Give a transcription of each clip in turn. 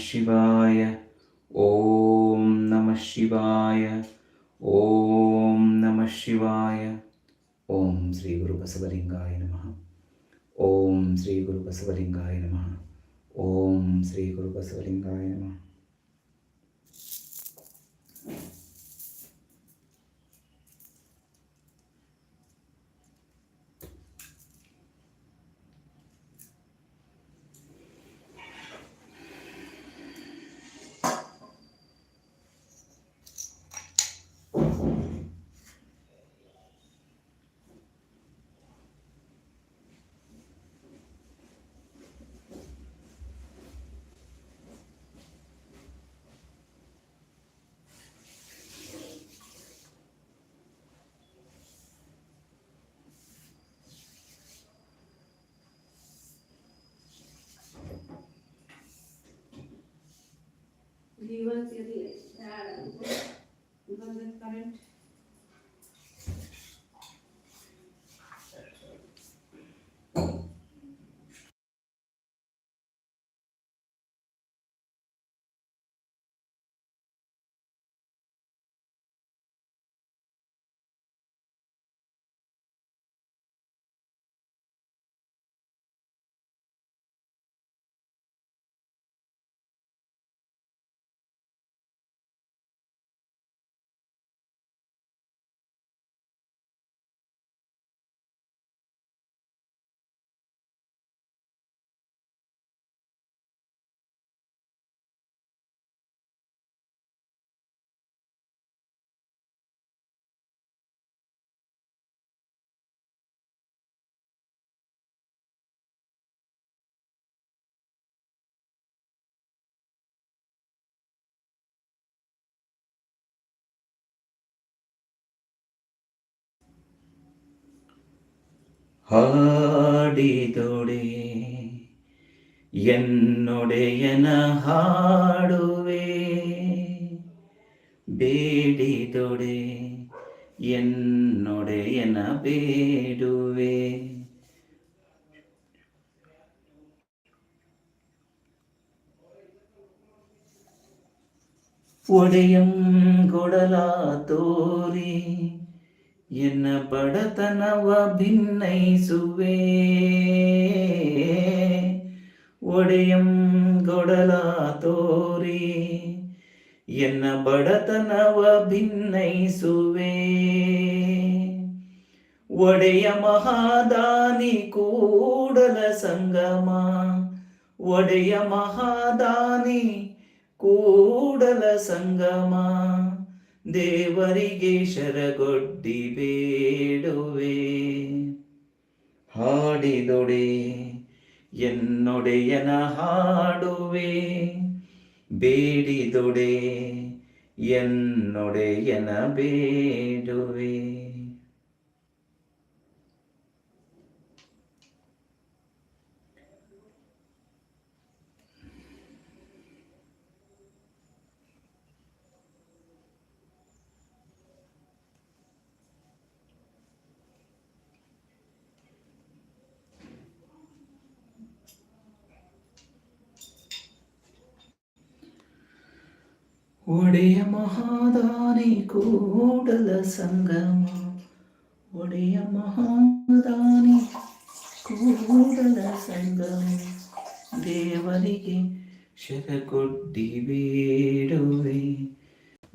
శివాయ ఓం నమ శివాయ ఓం నమ శివాయ ఓం శ్రీ గురు బసవలింగాయ నమ ఓం శ్రీ గురు బసవలింగాయ నమ ఓం శ్రీ గురు బసవలింగాయ నమ current ಹಾಡಿದೊಡೆ ಎನ್ನೊಡೆಯನ ಹಾಡುವೆ. ಬೇಡಿದೊಡೆ ಎನ್ನೊಡೆಯನ ಬೇಡುವೆ. ಒಡೆಯಂ ಕೊಡಲ ತೋರಿ. ಎನ್ನ ಬಡತನವ ಭಿನ್ನೈಸುವೆ ಒಡೆಯಂ ಗೊಡಲ ತೋರಿ ಎನ್ನ ಬಡತನವ ಭಿನ್ನೈಸುವೆ ಒಡೆಯ ಮಹಾದಾನಿ ಕೂಡಲ ಸಂಗಮ ಒಡೆಯ ಮಹಾದಾನಿ ಕೂಡಲ ಸಂಗಮ ದೇವರಿಗೆ ಶರಗೊಡ್ಡಿ ಬೇಡುವೆ. ಹಾಡಿದೊಡೆ ಎನ್ನೊಡೆಯನ ಹಾಡುವೆ. ಬೇಡಿದೊಡೆ ಎನ್ನೊಡೆಯನ ಬೇಡುವೆ. ಒಡೆಯ ಮಹಾದಾನಿ ಕೂಡಲ ಸಂಗಮ. ಒಡೆಯ ಮಹಾದಾನಿ ಕೂಡಲ ಸಂಗಮ. ದೇವರಿಗೆ ಶರಕೊಡ್ಡಿ ಬೇಡುವೆ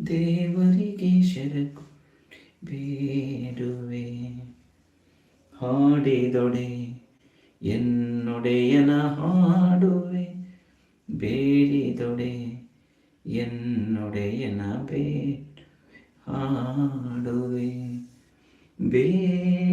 ದೇವರಿಗೆ ಶರ ಬೇಡುವೆ ಹಾಡಿದೊಡೆ ಎನ್ನೊಡೆಯನ ಹಾಡುವೆ. ಬೇಡಿದೊಡೆ ಎನ್ನೊಡೆಯನ ಬೇಡ ಹಾಡುವೆ ಬೇಡುವೆ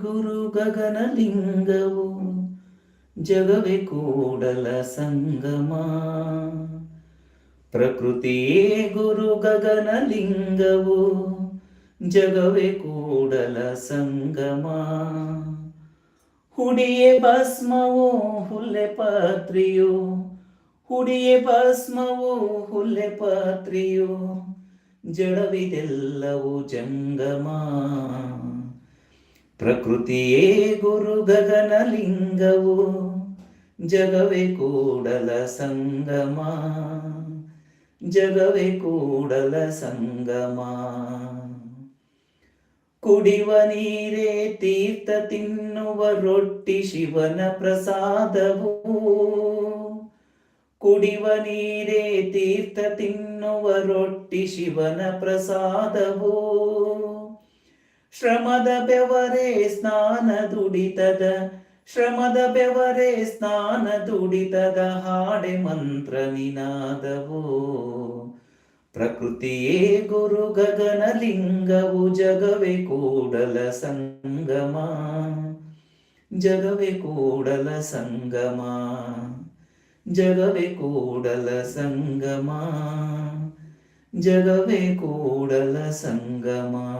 ಗುರು ಗಗನಲಿಂಗವು ಜಗವೇ ಕೂಡಲ ಸಂಗಮ. ಪ್ರಕೃತಿಯೇ ಗುರು ಗಗನಲಿಂಗವು ಜಗವೇ ಕೂಡಲ ಸಂಗಮ. ಹುಡಿಯೇ ಭಸ್ಮವು ಹುಲ್ಲೆ ಪಾತ್ರಿಯು, ಹುಡಿಯೇ ಭಸ್ಮವು ಹುಲ್ಲೆ ಪಾತ್ರಿಯು, ಜಡವಿದೆಲ್ಲವೂ ಜಂಗಮ. ಪ್ರಕೃತಿಯೇ ಗುರು ಗಗನಲಿಂಗವು ಜಗವೇ ಕೂಡಲ ಸಂಗಮ, ಜಗವೇ ಕೂಡಲ ಸಂಗಮ. ಕುಡಿವ ನೀರೇ ತೀರ್ಥ ತಿನ್ನುವ ರೊಟ್ಟಿ ಶಿವನ ಪ್ರಸಾದವು, ಕುಡಿವ ನೀರೇ ತೀರ್ಥ ತಿನ್ನುವ ರೊಟ್ಟಿ ಶಿವನ ಪ್ರಸಾದವು. ಶ್ರಮದ ಬೆವರೇ ಸ್ನಾನ ದುಡಿತದ, ಶ್ರಮದ ಬೆವರೇ ಸ್ನಾನ ದುಡಿತದ ಹಾಡೆ ಮಂತ್ರ ನಿನಾದವು. ಪ್ರಕೃತಿಯೇ ಗುರು ಗಗನಲಿಂಗವು, ಜಗವೇ ಕೂಡಲ ಸಂಗಮ. ಜಗವೇ ಕೂಡಲ ಸಂಗಮ. ಜಗವೇ ಕೂಡಲ ಸಂಗಮ. ಜಗವೇ ಕೂಡಲ ಸಂಗಮ.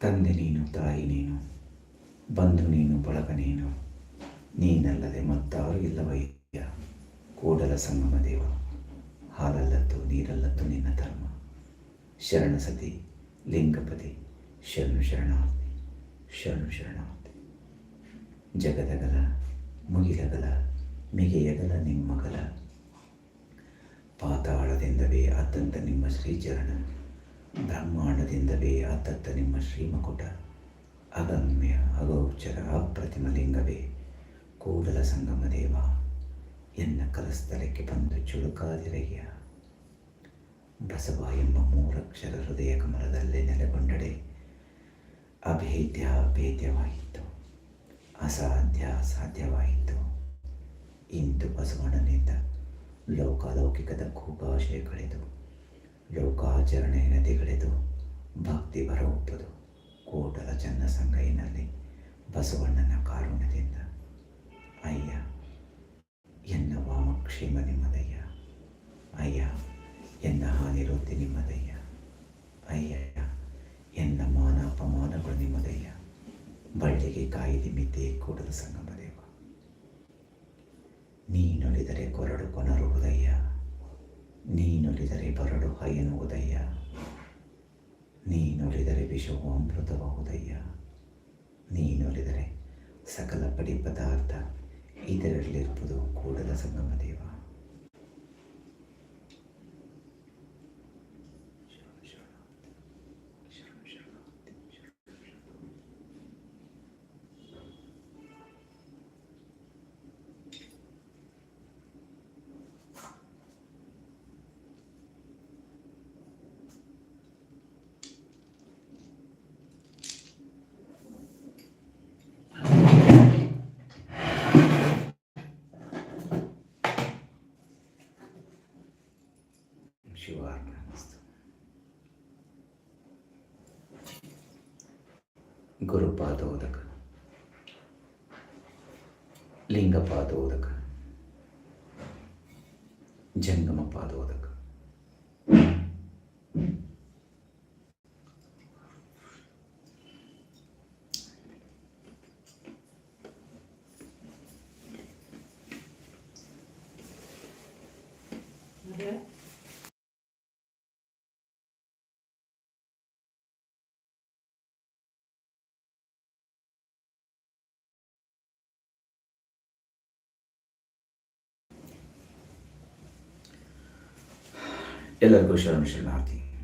ತಂದೆ ನೀನು, ತಾಯಿ ನೀನು, ಬಂಧು ನೀನು, ಬಳಗ ನೀನು, ನೀನಲ್ಲದೆ ಮತ್ತಾರು ಇಲ್ಲವಯ್ಯ ಕೂಡಲ ಸಂಗಮ ದೇವ ಹಾಲಲ್ಲತ್ತು ನೀರಲ್ಲತ್ತು ನಿನ್ನ ಧರ್ಮ. ಶರಣ ಸತಿ, ಲಿಂಗಪತಿ, ಶರಣು ಶರಣಾರ್ಥಿ ಶರಣು ಶರಣಾರ್ಥಿ. ಜಗದಗಲ, ಮುಗಿಲಗಲ, ಮಿಗೆಯಗಲ ನಿಮ್ಮಗಲ ಪಾತಾಳದಿಂದವೇ ಅತ್ತಂತ ನಿಮ್ಮ ಶ್ರೀಚರಣ. ಬ್ರಹ್ಮಾಂಡದಿಂದಲೇ ಆತತ್ತ ನಿಮ್ಮ ಶ್ರೀಮಕುಟ. ಅಗಮ್ಯ ಅಗೋಚರ ಅಪ್ರತಿಮ ಲಿಂಗವೇ ಕೂಡಲ ಸಂಗಮ ದೇವ ಎನ್ನ ಕಲಸ್ಥಲಕ್ಕೆ ಬಂದು ಚುಳುಕಾದಿರಯ್ಯ. ಬಸವ ಎಂಬ ಮೂರಕ್ಷರ ಹೃದಯ ಕಮಲದಲ್ಲೇ ನೆಲೆಗೊಂಡಡೆ ಅಭೇದ್ಯ ಅಭೇದ್ಯವಾಯಿತು ಅಸಾಧ್ಯ ಅಸಾಧ್ಯವಾಯಿತು. ಇಂದು ಬಸವಣ್ಣನಿಂದ ಲೋಕಾಲೌಕಿಕದ ಕೂಗಾಶಯ ಕಳೆದು ಲೋಕಾಚರಣೆ ನದಿಗಳೆದು ಭಕ್ತಿ ಬರ ಒಪ್ಪದು ಕೂಟದ ಚನ್ನ ಸಂಗೈನಲ್ಲಿ ಬಸವಣ್ಣನ ಕಾರುಣ್ಯದಿಂದ. ಅಯ್ಯ, ಎನ್ನ ವಾಮಕ್ಷೇಮ ನಿಮ್ಮದಯ್ಯ. ಅಯ್ಯ, ಎನ್ನ ಹಾನಿ ವೃತ್ತಿ ನಿಮ್ಮದಯ್ಯ. ಅಯ್ಯ, ಎನ್ನ ಮಾನ ಅಪಮಾನಗಳು ನಿಮ್ಮದಯ್ಯ. ಬಳ್ಳಿಗೆ ಕಾಯಿದೆ ಮಿದ್ದೆ ಕೂಡದ ಸಂಗಮದೇವ. ನೀ ನುಡಿದರೆ ಕೊರಡು ಕೊನರುವುದಯ್ಯ. ನೀನೊಲಿದರೆ ಬರಡು ಹಯನುವುದಯ್ಯ ನೀನುಳಿದರೆ ವಿಷವು ಅಮೃತಬಹುದಯ್ಯ ನೀನುಳಿದರೆ ಸಕಲ ಪಡಿ ಪದಾರ್ಥ ಇದರಲ್ಲಿರುವುದು ಕೂಡದ ಸಂಗಮ ದೇವ. ಶಿವಾರ್ಪಣಮಸ್ತು ಗುರುಪಾದೋದಕ ಲಿಂಗಪಾದೋದಕ ಜಂಗಮ ಪಾದೋದಕ ಎಲ್ಲರಿಗೂ ಶರಣ ಶರಣಾರ್ಥಿ.